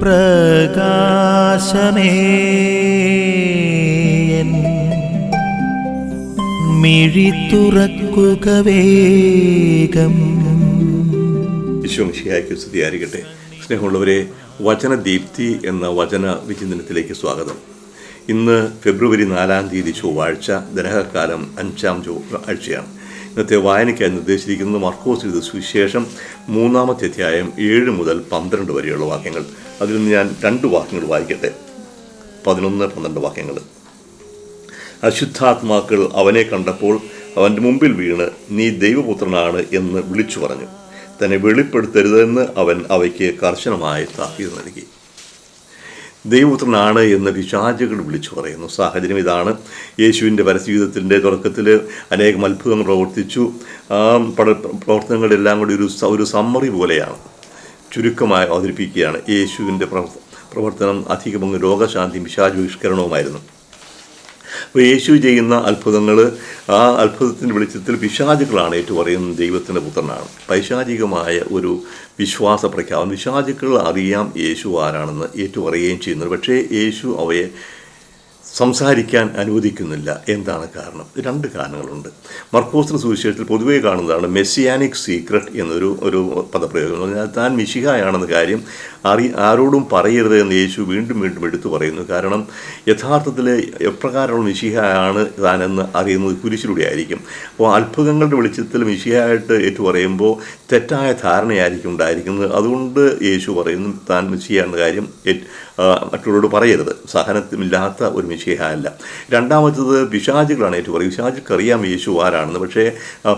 പ്രകാശമേ. മിഴി തുറക്കുക വേഗം. വിശ്വമിഷിയായ്ക്ക് സ്തുതിയായിരിക്കട്ടെ. സ്നേഹമുള്ളവരെ വചന ദീപ്തി എന്ന വചന വിചിന്തനത്തിലേക്ക് സ്വാഗതം. ഇന്ന് ഫെബ്രുവരി നാലാം തീയതി ചൊവ്വാഴ്ച ദരഹകാലം അഞ്ചാം ചൊവ്വാഴ്ചയാണ് ഇന്നത്തെ വായനയ്ക്കായി നിർദ്ദേശിച്ചിരിക്കുന്നത് മർക്കോസ് ഇത് സുവിശേഷം മൂന്നാമത്തെ അധ്യായം ഏഴ് മുതൽ പന്ത്രണ്ട് വരെയുള്ള വാക്യങ്ങൾ. അതിൽ നിന്ന് ഞാൻ രണ്ട് വാക്യങ്ങൾ വായിക്കട്ടെ. പതിനൊന്ന് പന്ത്രണ്ട് വാക്യങ്ങൾ. അശുദ്ധാത്മാക്കൾ അവനെ കണ്ടപ്പോൾ അവന്റെ മുമ്പിൽ വീണ് നീ ദൈവപുത്രനാണ് എന്ന് വിളിച്ചു പറഞ്ഞു. തന്നെ വെളിപ്പെടുത്തരുതെന്ന് അവൻ അവയ്ക്ക് കർശനമായ താക്കീത് നൽകി. ദൈവപുത്രനാണ് എന്ന് പിശാചുകൾ വിളിച്ചു പറയുന്നു. സാഹചര്യം ഇതാണ്. യേശുവിന്റെ പരസ്യജീവിതത്തിന്റെ തുടക്കത്തിൽ അനേകം അത്ഭുതങ്ങൾ പ്രവർത്തിച്ചു. ആ പ്രവർത്തനങ്ങളെല്ലാം കൂടി ഒരു ഒരു സമ്മറി പോലെയാണ്. ചുരുക്കമായി അവതരിപ്പിക്കുകയാണ്. യേശുവിന്റെ പ്രവർത്തനം അധികമങ്ങ് രോഗശാന്തിയും പിശാചുഷ്കരണവുമായിരുന്നു അപ്പോൾ യേശു ചെയ്യുന്ന അത്ഭുതങ്ങൾ ആ അത്ഭുതത്തിന്റെ വെളിച്ചത്തിൽ പിശാചുക്കളാണ് ഏറ്റവും പറയുന്നത് ദൈവത്തിന്റെ പുത്രനാണ്. പൈശാചികമായ ഒരു വിശ്വാസ പ്രഖ്യാപനം. പിശാചുക്കൾ അറിയാം യേശു ആരാണെന്ന് ഏറ്റു പറയുകയും ചെയ്യുന്നത് പക്ഷേ യേശു അവയെ സംസാരിക്കാൻ അനുവദിക്കുന്നില്ല. എന്താണ് കാരണം? രണ്ട് കാരണങ്ങളുണ്ട്. മർക്കോസിന് സുവിശേഷത്തിൽ പൊതുവേ കാണുന്നതാണ് മെസ്സിയാനിക് സീക്രട്ട് എന്നൊരു ഒരു പദപ്രയോഗം. പറഞ്ഞാൽ താൻ മിശിഹായാണെന്ന കാര്യം അറി ആരോടും പറയരുത് എന്ന് യേശു വീണ്ടും വീണ്ടും എടുത്തു പറയുന്നു. കാരണം യഥാർത്ഥത്തിൽ എപ്രകാരമുള്ള മിശിഹയാണ് താനെന്ന് അറിയുന്നത് കുരിശിലൂടെ ആയിരിക്കും അപ്പോൾ അത്ഭുതങ്ങളുടെ വെളിച്ചത്തിൽ മിശിഹയായിട്ട് ഏറ്റു പറയുമ്പോൾ തെറ്റായ ധാരണയായിരിക്കും ഉണ്ടായിരിക്കുന്നത്. അതുകൊണ്ട് യേശു പറയുന്നു താൻ മിശിഹാണെന്ന കാര്യം മറ്റുള്ളവരോട് പറയരുത്. സഹനത്തിമില്ലാത്ത ഒരു മിശിഹ അല്ല. രണ്ടാമത്തത് പിശാചുകളാണ് ഏറ്റു പറയും പിശാചുക്കറിയാം യേശു ആരാണെന്ന്. പക്ഷേ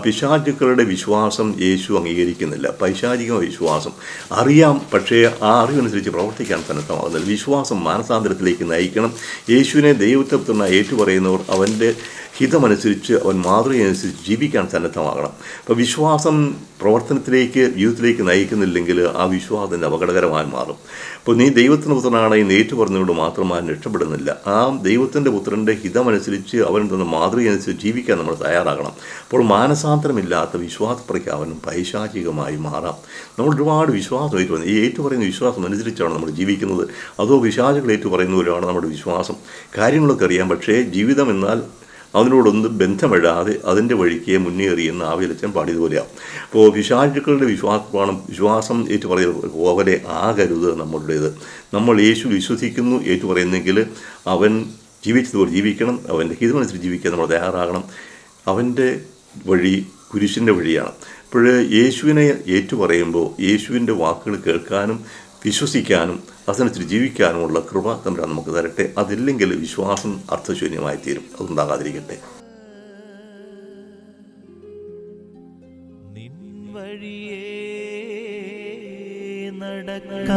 പിശാചുക്കളുടെ വിശ്വാസം യേശു അംഗീകരിക്കുന്നില്ല. പൈശാചിക വിശ്വാസം അറിയാം. പക്ഷേ ആ അറിവനുസരിച്ച് പ്രവർത്തിക്കാൻ സന്നദ്ധമാകുന്നത് വിശ്വാസം മാനസാന്തരത്തിലേക്ക് നയിക്കണം. യേശുവിനെ ദൈവത്വത്തിനായി ഏറ്റുപറയുന്നവർ അവന്റെ ഹിതമനുസരിച്ച് അവൻ മാതൃകയനുസരിച്ച് ജീവിക്കാൻ സന്നദ്ധമാകണം അപ്പോൾ വിശ്വാസം പ്രവർത്തനത്തിലേക്ക് ജീവിതത്തിലേക്ക് നയിക്കുന്നില്ലെങ്കിൽ ആ വിശ്വാസത്തിന്റെ അപകടകരമായി മാറും. അപ്പോൾ നീ ദൈവത്തിന്റെ പുത്രനാണ് ഈ നേറ്റു പറഞ്ഞുകൊണ്ട് മാത്രമായി രക്ഷപ്പെടുന്നില്ല. ആ ദൈവത്തിന്റെ പുത്രന്റെ ഹിതമനുസരിച്ച് അവൻ തന്ന മാതൃകയനുസരിച്ച് ജീവിക്കാൻ നമ്മൾ തയ്യാറാകണം. അപ്പോൾ മാനസാന്തരമില്ലാത്ത വിശ്വാസ പ്രഖ്യാപനം പൈശാചികമായി മാറാം. നമ്മൾ ഒരുപാട് വിശ്വാസം ഏറ്റുപറയുന്നത് ഈ ഏറ്റുപറയുന്ന വിശ്വാസം അനുസരിച്ചാണ് നമ്മൾ ജീവിക്കുന്നത്. അതോ പിശാചുകളേറ്റു പറയുന്നവരാണ് നമ്മുടെ വിശ്വാസം. കാര്യങ്ങളൊക്കെ അറിയാം. പക്ഷേ ജീവിതം എന്നാൽ അതിനോടൊന്നും ബന്ധമിടാതെ അതിന്റെ വഴിക്ക് മുന്നേറിയെന്ന് ആവിലച്ചൻ പാടിയതുപോലെയാണ് അപ്പോൾ വിശാചുക്കളുടെ വിശ്വാസമാണ് വിശ്വാസം ഏറ്റു പറയുന്നത് പോലെ ആകരുത് നമ്മളുടേത്. നമ്മൾ യേശു വിശ്വസിക്കുന്നു ഏറ്റു പറയുന്നെങ്കിൽ അവൻ ജീവിച്ചതുപോലെ ജീവിക്കണം. അവന്റെ ഹിതമനുസരിച്ച് ജീവിക്കാൻ നമ്മൾ തയ്യാറാകണം. അവന്റെ വഴി കുരിശിന്റെ വഴിയാണ്. അപ്പോൾ യേശുവിനെ ഏറ്റു പറയുമ്പോൾ യേശുവിന്റെ വാക്കുകൾ കേൾക്കാനും വിശ്വസിക്കാനും അതിനനുസരിച്ച് ജീവിക്കാനുമുള്ള കൃപ തമ്പുരാൻ നമുക്ക് തരട്ടെ. അതില്ലെങ്കിൽ വിശ്വാസം അർത്ഥശൂന്യമായി തീരും അതുണ്ടാകാതിരിക്കട്ടെ നടക്ക